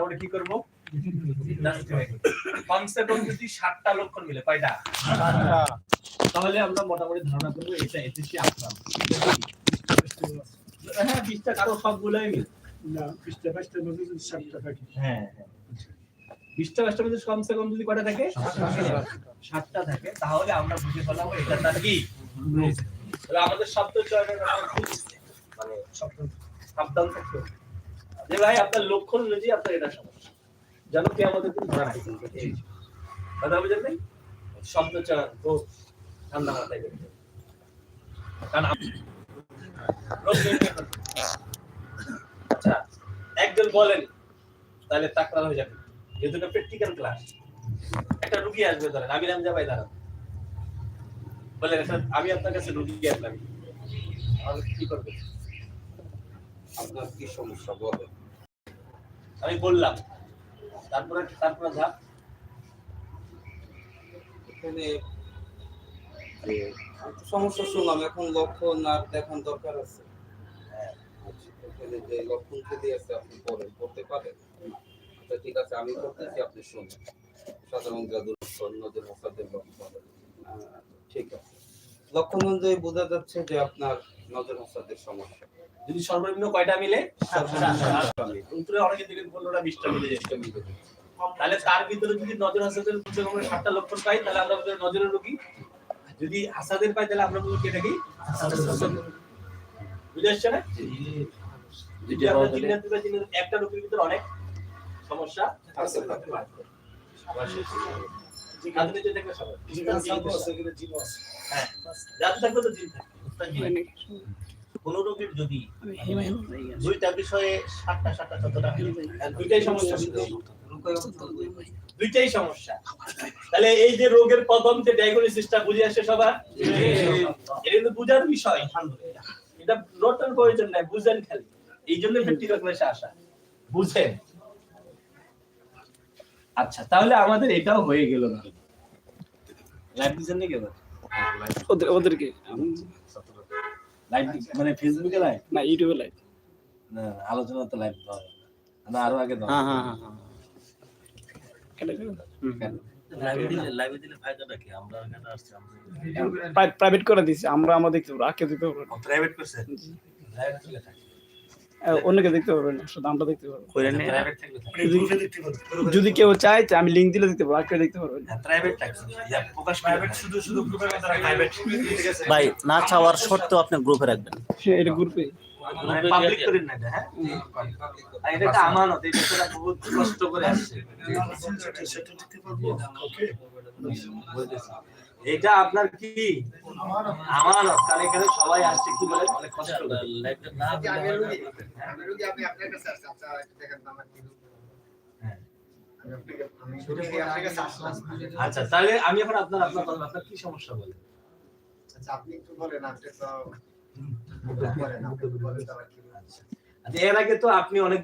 মোটামুটি কি করব? কমসে কম যদি সাতটা লক্ষণ মিলে কয়টা? তাহলে আমরা মোটামুটি ধারণা করব এটা এসএসসি আসাম হ্যাঁ বিশটা কারও সবগুলোই মিলে। না বিশটা বাইশটার মধ্যে যদি সাতটা থাকে। হ্যাঁ হ্যাঁ বিশটা বাইশটার মধ্যে কমসে কম যদি কয়টা থাকে? সাতটা থাকে। তাহলে আমরা বুঝে ফেলাবো এটা তার কি? আমাদের শব্দ চয়নের মানে শব্দ- সাবধান থাকতে হবে। যে ভাই, আপনার লক্ষণ অনুযায়ী আপনার এটা সমস্যা। যেন কি আমাদের কোনো ধরা নাই কথা বুঝেন নাই? শব্দ চয়ন খুব ঠান্ডা মাথায় করতে। আচ্ছা একজন বলেন, তাহলে তাকরার হয়ে যাবে। যেহেতু এটা প্র্যাকটিক্যাল ক্লাস একটা রুগী আসবে, ধরেন, আমি নাম যাবাই দাঁড়ান বলেন আমি আপনার কাছে রুগী আসলাম। কি করবে আপনার কি সমস্যা বলেন? আমি বললাম। তারপরে তারপরে যা। এখানে সমস্যা শুনলাম এখন লক্ষণ আর দেখান দরকার আছে। হ্যাঁ, আচ্ছা, এখানে যে লক্ষণ যদি আছে আপনি পড়েন পড়তে পারেন। আচ্ছা ঠিক আছে আমি করতেছি আপনি শুনুন। সাধারণ জাদুর নজর মশাদের লক্ষণ ঠিক আছে। লক্ষণ অনুযায়ী বোঝা যাচ্ছে যে আপনার নজর মশাদের সমস্যা। যদি সর্বনিম্ন কয়টা মিলে। উত্তরে অনেকে দিলেন পনেরোটা বিশটা মিলে যেত মিলে তাহলে তার ভিতরে যদি নজর হাসাদের কমসে কম সাতটা লক্ষণ পাই তাহলে আমরা নজরের রোগী। যদি হাসাদের পাই তাহলে আমরা বলব এটা কি? বুঝে আসছে না? একটা রোগীর ভিতরে অনেক সমস্যা আছে। সবাই। হ্যাঁ। জাদু থাকলে তো জিন থাকে কোন রোগীর যদি দুইটা বিষয়ে সাতটা সাতটা চোদ্দটা দুইটাই সমস্যা দুইটাই সমস্যা। তাহলে এই যে রোগের প্রথম যে ডায়াগনোসিসটা বুঝে আসে সবার এটা কিন্তু বুঝার বিষয়। এটা নোটের প্রয়োজন নাই বুঝেন খালি। এই জন্য প্র্যাকটিক্যাল ক্লাসে আসা। বুঝেন। আচ্ছা তাহলে আমাদের এটাও হয়ে গেল না। লাইভ দিচ্ছেন নাকি এবার ওদের ওদেরকে। লাইভ মানে ফেসবুকে লাইভ না ইউটিউবে লাইভ না আলোচনা তো লাইভ না আরও আগে দাও হ্যাঁ হ্যাঁ হ্যাঁ হ্যাঁ? প্রাইভেট করে দিছি আমরা আমাদের পারব না। প্রাইভেট করছেন অন্যকে দেখতে পারবেন শুধু আমরা দেখতে পারব যদি কেউ চায় যে আমি লিঙ্ক দিলে দেখতে পারব আগে দেখতে পারবেন না। হ্যাঁ প্রাইভেট থাকছে ইয়া প্রকাশ প্রাইভেট শুধু শুধু গ্রুপের মধ্যে প্রাইভেট ভাই না চাওয়ার সত্ত্বেও আপনি গ্রুপে রাখবেন সে এটা গ্রুপে পাবলিক করেন না হ্যাঁ এটা একটা আমানত এটা বহুত কষ্ট করে আসছে এটা আপনার কি? আমানত তাহলে এখানে সবাই আসছে কি বলে? অনেক কষ্ট হ্যাঁ। আচ্ছা তাহলে আমি এখন আপনার আপনার আপনার কি সমস্যা বলে? আপনি একটু বলেন আপনি তো বলেন আচ্ছা এর আগে তো আপনি অনেক